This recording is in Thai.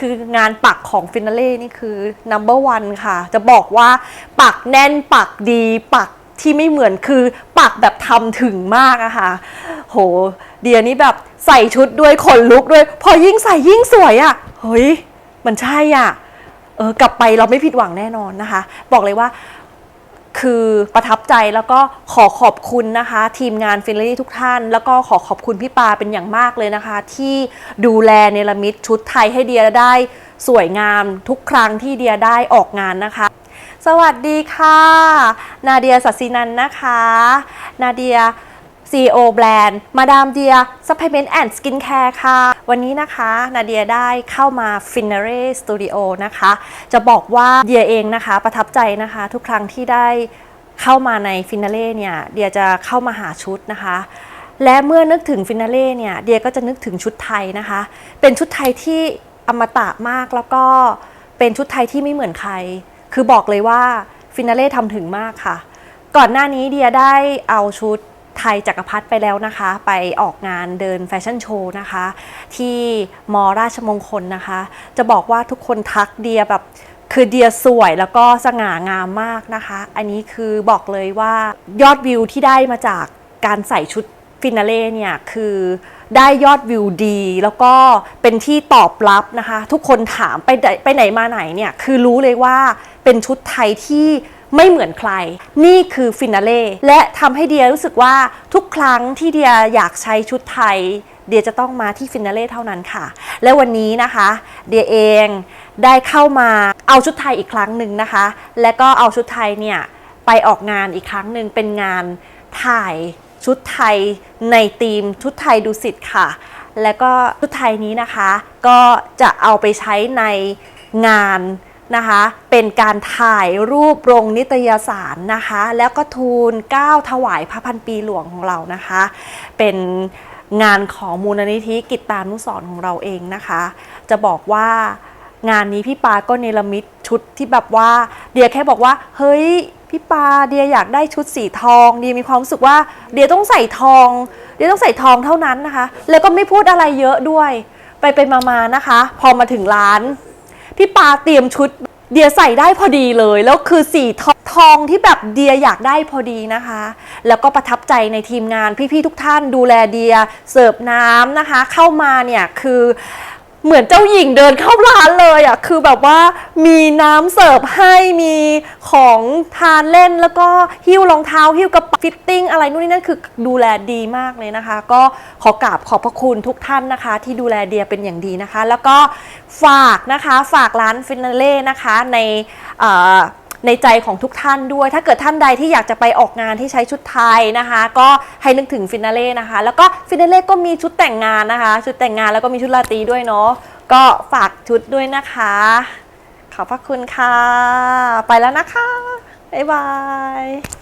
คืองานปักของฟินาเล่นี่คือ number one ค่ะ จะบอกว่าปักแน่นปักดี ปักที่ไม่เหมือนคือปักแบบทำถึงมากอะค่ะ โห เดียนี่แบบใส่ชุดด้วยขนลุกด้วย พอยิ่งใส่ยิ่งสวยอะเฮ้ย มันใช่อะเออกลับไปเราไม่ผิดหวังแน่นอนนะคะ บอกเลยว่า คือประทับใจแล้วก็ขอขอบคุณนะคะ ทีมงานฟินลี่ทุกท่าน แล้วก็ขอขอบคุณพี่ปาเป็นอย่างมากเลยนะคะ ที่ดูแลเนลมิตชุดไทยให้เดียได้สวยงามทุกครั้งที่เดียได้ออกงานนะคะ สวัสดีค่ะ นาเดียสัสินันนะคะ นาเดีย CEO แบรนด์มาดามเดีย Supplement and Skincare ค่ะ วันนี้นะคะนาเดียได้เข้ามา f i n a r e Studio นะคะ จะบอกว่าเดียเองนะคะ ประทับใจนะคะ ทุกครั้งที่ได้เข้ามาใน f i n a r e เนี่ย เดียจะเข้ามาหาชุดนะคะและเมื่อนึกถึงฟินาเล่เนี่ยเดียก็จะนึกถึงชุดไทยนะคะ เป็นชุดไทยที่อมตะมากแล้วก็เป็นชุดไทยที่ไม่เหมือนใคร คือบอกเลยว่าฟินาเล่ทำถึงมากค่ะ ก่อนหน้านี้เดียได้เอาชุด ไทยจักรพรรดิไปแล้วนะคะ ไปออกงานเดินแฟชั่นโชว์นะคะ ที่มอราชมงคลนะคะ จะบอกว่าทุกคนทักเดียแบบคือเดียสวยแล้วก็สง่างามมากนะคะ อันนี้คือบอกเลยว่ายอดวิวที่ได้มาจากการใส่ชุดฟินาเล่เนี่ยคือได้ยอดวิวดี แล้วก็เป็นที่ตอบรับนะคะ ทุกคนถามไปไปไหนมาไหนเนี่ยคือรู้เลยว่าเป็นชุดไทยที่ ไม่เหมือนใคร นี่คือฟินาเล่และทำให้เดียรู้สึกว่าทุกครั้งที่เดียอยากใช้ชุดไทย เดียจะต้องมาที่ฟินาเล่เท่านั้นค่ะ และวันนี้นะคะ เดียเองได้เข้ามาเอาชุดไทยอีกครั้งหนึ่งนะคะ และก็เอาชุดไทยเนี่ยไปออกงานอีกครั้งหนึ่งเป็นงานถ่ายชุดไทยในธีมชุดไทยดุสิตค่ะ และก็ชุดไทยนี้นะคะ ก็จะเอาไปใช้ในงาน นะคะ เป็นการถ่ายรูปลงนิตยสารนะคะ แล้วก็ทูลก้าวถวายพระพันปีหลวงของเรานะคะ เป็นงานของมูลนิธิกิตตานุสรณ์ของเราเองนะคะ จะบอกว่างานนี้พี่ปาก็เนรมิตชุดที่แบบว่า เดียแค่บอกว่า เฮ้ยพี่ปาเดียอยากได้ชุดสีทองเดียมีความรู้สึกว่าเดียต้องใส่ทองเดียต้องใส่ทองเท่านั้นนะคะ แล้วก็ไม่พูดอะไรเยอะด้วย ไปไปมาๆนะคะ พอมาถึงร้าน พี่ปาเตรียมชุดเดียใส่ได้พอดีเลย แล้วคือสีทองทองที่แบบเดียอยากได้พอดีนะคะ แล้วก็ประทับใจในทีมงานพี่ๆทุกท่านดูแลเดียเสิร์ฟน้ำนะคะ เข้ามาเนี่ยคือ เหมือนเจ้าหญิงเดินเข้าร้านเลยอะคือแบบว่ามีน้ำเสิร์ฟให้มีของทานเล่นแล้วก็หิ้วรองเท้าหิ้วกระเป๋าฟิตติ้งอะไรนู่นนี่นั่นคือดูแลดีมากเลยนะคะ ก็ขอกราบขอบพระคุณทุกท่านนะคะ ที่ดูแลเดียเป็นอย่างดีนะคะ แล้วก็ฝากนะคะฝากร้านฟินาเล่นะคะในอ่อ ในใจของทุกท่านด้วย ถ้าเกิดท่านใดที่อยากจะไปออกงานที่ใช้ชุดไทยนะคะ ก็ให้นึกถึงฟินาเล่นะคะ แล้วก็ฟินาเล่ก็มีชุดแต่งงานนะคะ ชุดแต่งงานแล้วก็มีชุดราตรีด้วยเนาะก็ฝากชุดด้วยนะคะ ขอบพระคุณค่ะ ไปแล้วนะคะ บ๊ายบาย